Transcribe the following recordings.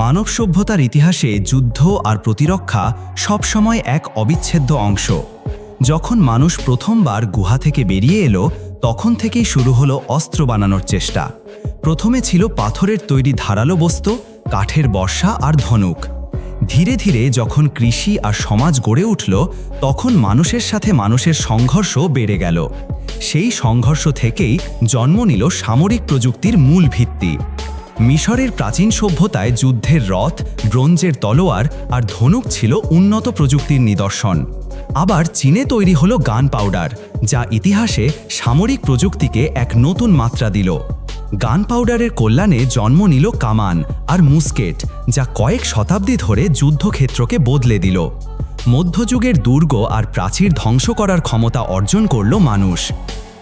মানব সভ্যতার ইতিহাসে যুদ্ধ আর প্রতিরক্ষা সবসময় এক অবিচ্ছেদ্য অংশ। যখন মানুষ প্রথমবার গুহা থেকে বেরিয়ে এলো, তখন থেকেই শুরু হলো অস্ত্র বানানোর চেষ্টা। প্রথমে ছিল পাথরের তৈরি ধারালো বস্তু, কাঠের বর্ষা আর ধনুক। ধীরে ধীরে যখন কৃষি আর সমাজ গড়ে উঠল, তখন মানুষের সাথে মানুষের সংঘর্ষ বেড়ে গেল। সেই সংঘর্ষ থেকেই জন্ম নিল সামরিক প্রযুক্তির মূল ভিত্তি। মিশরের প্রাচীন সভ্যতায় যুদ্ধের রথ, ব্রোঞ্জের তলোয়ার আর ধনুক ছিল উন্নত প্রযুক্তির নিদর্শন। আবার চীনে তৈরি হলো গান পাউডার, যা ইতিহাসে সামরিক প্রযুক্তিকে এক নতুন মাত্রা দিল। গান পাউডারের কল্যাণে জন্ম নিল কামান আর মুস্কেট, যা কয়েক শতাব্দী ধরে যুদ্ধক্ষেত্রকে বদলে দিল। মধ্যযুগের দুর্গ আর প্রাচীর ধ্বংস করার ক্ষমতা অর্জন করল মানুষ।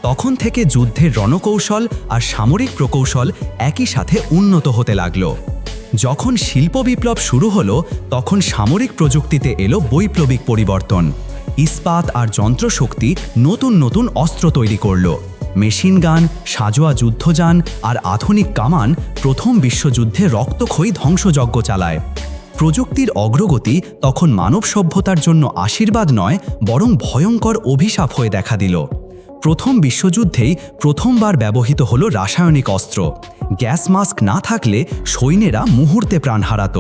তখন থেকে যুদ্ধের রণকৌশল আর সামরিক প্রকৌশল একই সাথে উন্নত হতে লাগল। যখন শিল্প বিপ্লব শুরু হলো, তখন সামরিক প্রযুক্তিতে এলো বৈপ্লবিক পরিবর্তন। ইস্পাত আর যন্ত্রশক্তি নতুন নতুন অস্ত্র তৈরি করল। মেশিন গান, সাজোয়া যুদ্ধযান আর আধুনিক কামান প্রথম বিশ্বযুদ্ধে রক্তক্ষয়ী ধ্বংসযজ্ঞ চালায়। প্রযুক্তির অগ্রগতি তখন মানব সভ্যতার জন্য আশীর্বাদ নয়, বরং ভয়ঙ্কর অভিশাপ হয়ে দেখা দিল। প্রথম বিশ্বযুদ্ধেই প্রথমবার ব্যবহৃত হল রাসায়নিক অস্ত্র। গ্যাস মাস্ক না থাকলে সৈন্যেরা মুহূর্তে প্রাণ হারাত।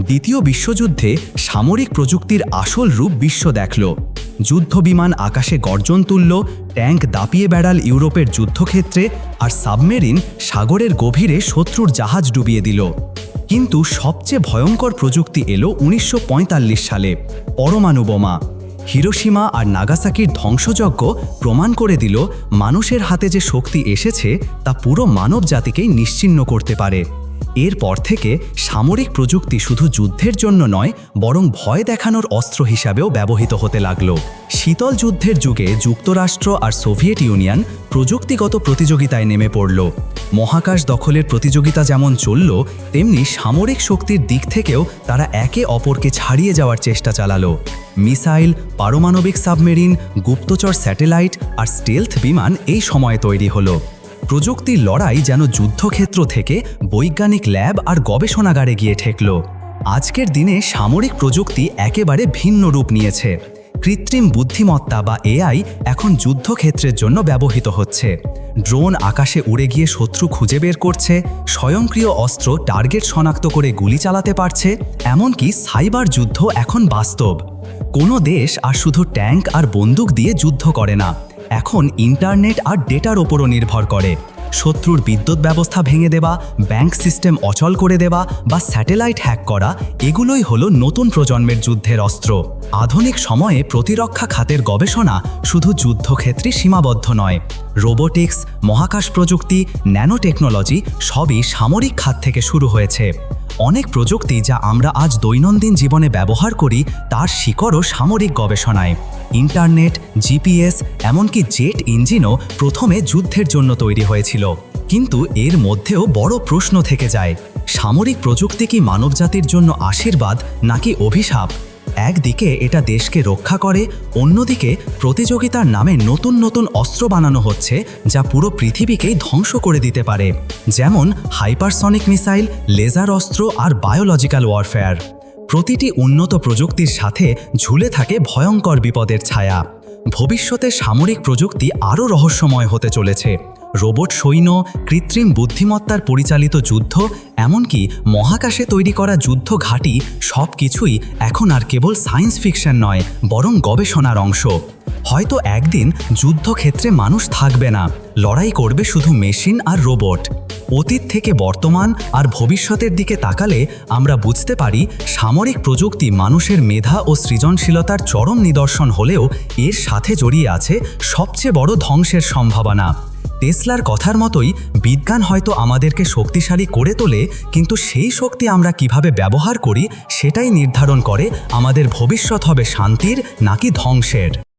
দ্বিতীয় বিশ্বযুদ্ধে সামরিক প্রযুক্তির আসল রূপ বিশ্ব দেখল। যুদ্ধবিমান আকাশে গর্জন তুলল, ট্যাঙ্ক দাপিয়ে বেড়াল ইউরোপের যুদ্ধক্ষেত্রে আর সাবমেরিন সাগরের গভীরে শত্রুর জাহাজ ডুবিয়ে দিল। কিন্তু সবচেয়ে ভয়ঙ্কর প্রযুক্তি এলো উনিশশো পঁয়তাল্লিশ সালে, পরমাণু বোমা। হিরোসীমা আর নাগাসাকির ধ্বংসযজ্ঞ প্রমাণ করে দিল মানুষের হাতে যে শক্তি এসেছে, তা পুরো মানব জাতিকেই নিশ্চিন্ন করতে পারে। এরপর থেকে সামরিক প্রযুক্তি শুধু যুদ্ধের জন্য নয়, বরং ভয় দেখানোর অস্ত্র হিসাবেও ব্যবহৃত হতে লাগল। শীতল যুদ্ধের যুগে যুক্তরাষ্ট্র আর সোভিয়েত ইউনিয়ন প্রযুক্তিগত প্রতিযোগিতায় নেমে পড়ল। মহাকাশ দখলের প্রতিযোগিতা যেমন চলল, তেমনি সামরিক শক্তির দিক থেকেও তারা একে অপরকে ছাড়িয়ে যাওয়ার চেষ্টা চালালো। মিসাইল, পারমাণবিক সাবমেরিন, গুপ্তচর স্যাটেলাইট আর স্টেলথ বিমান এই সময়ে তৈরি হলো। প্রযুক্তির লড়াই যেন যুদ্ধক্ষেত্র থেকে বৈজ্ঞানিক ল্যাব আর গবেষণাগারে গিয়ে ঠেকল। আজকের দিনে সামরিক প্রযুক্তি একেবারে ভিন্ন রূপ নিয়েছে। কৃত্রিম বুদ্ধিমত্তা বা এআই এখন যুদ্ধক্ষেত্রের জন্য ব্যবহৃত হচ্ছে। ড্রোন আকাশে উড়ে গিয়ে শত্রু খুঁজে বের করছে, স্বয়ংক্রিয় অস্ত্র টার্গেট শনাক্ত করে গুলি চালাতে পারছে, এমনকি সাইবার যুদ্ধ এখন বাস্তব। কোনো দেশ আর শুধু ট্যাঙ্ক আর বন্দুক দিয়ে যুদ্ধ করে না। এখন ইন্টারনেট আর ডেটার ওপরও নির্ভর করে। শত্রুর বিদ্যুৎ ব্যবস্থা ভেঙে দেওয়া, ব্যাংক সিস্টেম অচল করে দেওয়া বা স্যাটেলাইট হ্যাক করা, এগুলোই হলো নতুন প্রজন্মের যুদ্ধের অস্ত্র। আধুনিক সময়ে প্রতিরক্ষা খাতের গবেষণা শুধু যুদ্ধক্ষেত্রে সীমাবদ্ধ নয়। রোবোটিক্স, মহাকাশ প্রযুক্তি ন্যানো টেকনোলজি সবই সামরিক খাত থেকে শুরু হয়েছে। অনেক প্রযুক্তি যা আমরা আজ দৈনন্দিন জীবনে ব্যবহার করি তার শিকড়ও সামরিক গবেষণায়। ইন্টারনেট, জিপিএস, এমনকি জেট ইঞ্জিনও প্রথমে যুদ্ধের জন্য তৈরি হয়েছিল। কিন্তু এর মধ্যেও বড় প্রশ্ন থেকে যায়, সামরিক প্রযুক্তি কি মানবজাতির জন্য আশীর্বাদ নাকি অভিশাপ? একদিকে এটা দেশকে রক্ষা করে, অন্যদিকে প্রতিযোগিতার নামে নতুন নতুন অস্ত্র বানানো হচ্ছে যা পুরো পৃথিবীকেই ধ্বংস করে দিতে পারে, যেমন হাইপারসনিক মিসাইল, লেজার অস্ত্র আর বায়োলজিক্যাল ওয়ারফেয়ার। প্রতিটি উন্নত প্রযুক্তির সাথে ঝুলে থাকে ভয়ঙ্কর বিপদের ছায়া। ভবিষ্যতে সামরিক প্রযুক্তি আরও রহস্যময় হতে চলেছে। রোবট সৈন্য, কৃত্রিম বুদ্ধিমত্তার পরিচালিত যুদ্ধ, এমনকি মহাকাশে তৈরি করা যুদ্ধ ঘাঁটি সব কিছুই এখন আর কেবল সায়েন্স ফিকশন নয়, বরং গবেষণার অংশ। হয়তো একদিন যুদ্ধক্ষেত্রে মানুষ থাকবে না, লড়াই করবে শুধু মেশিন আর রোবট। অতীত থেকে বর্তমান আর ভবিষ্যতের দিকে তাকালে আমরা বুঝতে পারি সামরিক প্রযুক্তি মানুষের মেধা ও সৃজনশীলতার চরম নিদর্শন হলেও এর সাথে জড়িয়ে আছে সবচেয়ে বড় ধ্বংসের সম্ভাবনা। টেসলার কথার মতোই বিজ্ঞান হয়তো আমাদেরকে শক্তিশালী করে তোলে, কিন্তু সেই শক্তি আমরা কীভাবে ব্যবহার করি সেটাই নির্ধারণ করে আমাদের ভবিষ্যৎ হবে শান্তির নাকি ধ্বংসের।